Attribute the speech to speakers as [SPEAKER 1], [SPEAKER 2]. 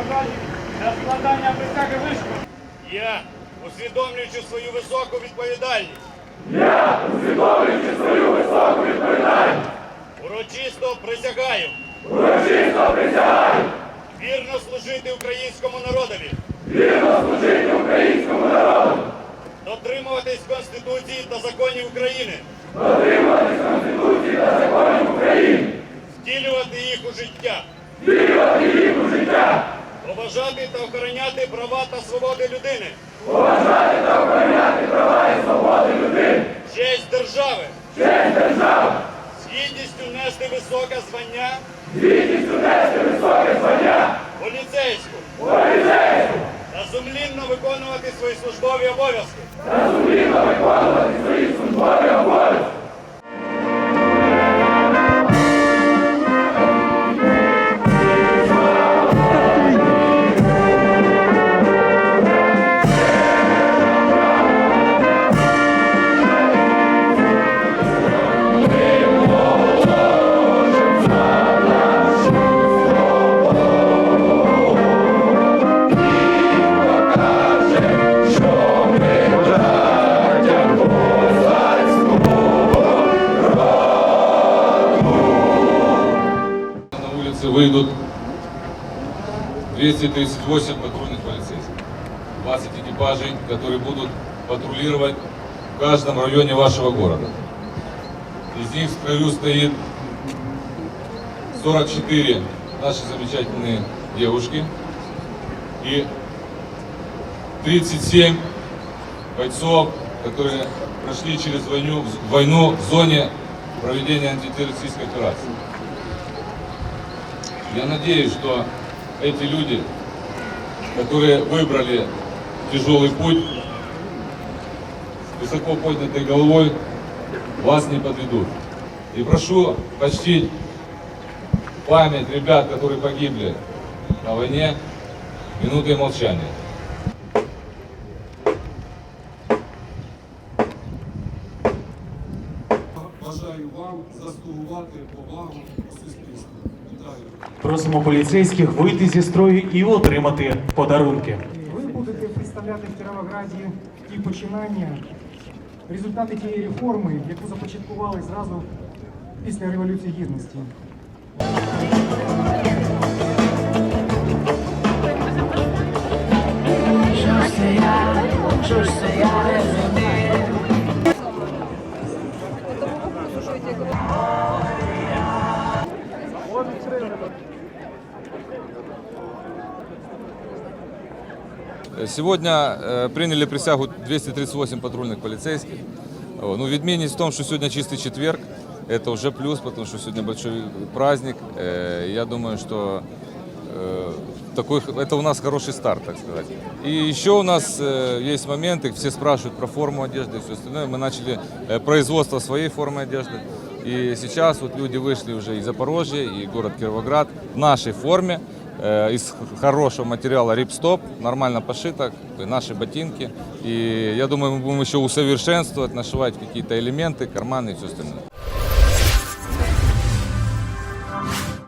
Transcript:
[SPEAKER 1] бажання для складання присяги вишку.
[SPEAKER 2] Я, усвідомлюючи свою високу відповідальність,
[SPEAKER 3] усвідомлюючи свою високу відповідальність,
[SPEAKER 2] урочисто присягаю.
[SPEAKER 3] Урочисто присягаю.
[SPEAKER 2] Вірно служити українському народові,
[SPEAKER 3] вірно служити українському народу,
[SPEAKER 2] дотримуватись Конституції та законів України,
[SPEAKER 3] дотримуватись Конституції та законів України,
[SPEAKER 2] втілювати їх у життя,
[SPEAKER 3] втілювати їх у життя,
[SPEAKER 2] поважати та охороняти права та свободи людини,
[SPEAKER 3] поважати та охороняти права і свободи людини,
[SPEAKER 2] честь держави,
[SPEAKER 3] честь держави,
[SPEAKER 2] з гідністю нести високе звання.
[SPEAKER 3] Гідністю нести високе звання,
[SPEAKER 4] Улице выйдут 238 патрульных полицейских, 20 экипажей, которые будут патрулировать в каждом районе вашего города. Из них в строю стоит 44 наши замечательные девушки и 37 бойцов, которые прошли через войну, войну в зоне проведения антитеррористической операции. Я надеюсь, что эти люди, которые выбрали тяжелый путь, с высоко поднятой головой, вас не подведут. И прошу почтить память ребят, которые погибли на войне, минутой молчания.
[SPEAKER 5] Бажаю вам заслугувати повагу у суспільстві. Вітаю.
[SPEAKER 6] Просимо поліцейських вийти зі строю і отримати подарунки.
[SPEAKER 7] Ви будете представляти в Кіровограді ті починання, результати тієї реформи, яку започаткували зразу після Революції Гідності.
[SPEAKER 4] Сегодня э, приняли присягу 238 патрульных полицейских. О, Ну, відмінність в том, что сегодня чистый четверг. Это уже плюс, потому что сегодня большой праздник. Э, Я думаю, что э, такой, это у нас хороший старт, так сказать. И еще у нас э, есть моменты, все спрашивают про форму одежды и все остальное. Мы начали э, производство своей формы одежды. И сейчас вот люди вышли уже из Запорожья, и город Кировоград в нашей форме, э, из хорошего материала рипстоп, нормально пошито, наши ботинки. И я думаю, мы будем еще усовершенствовать, нашивать какие-то элементы, карманы и все остальное.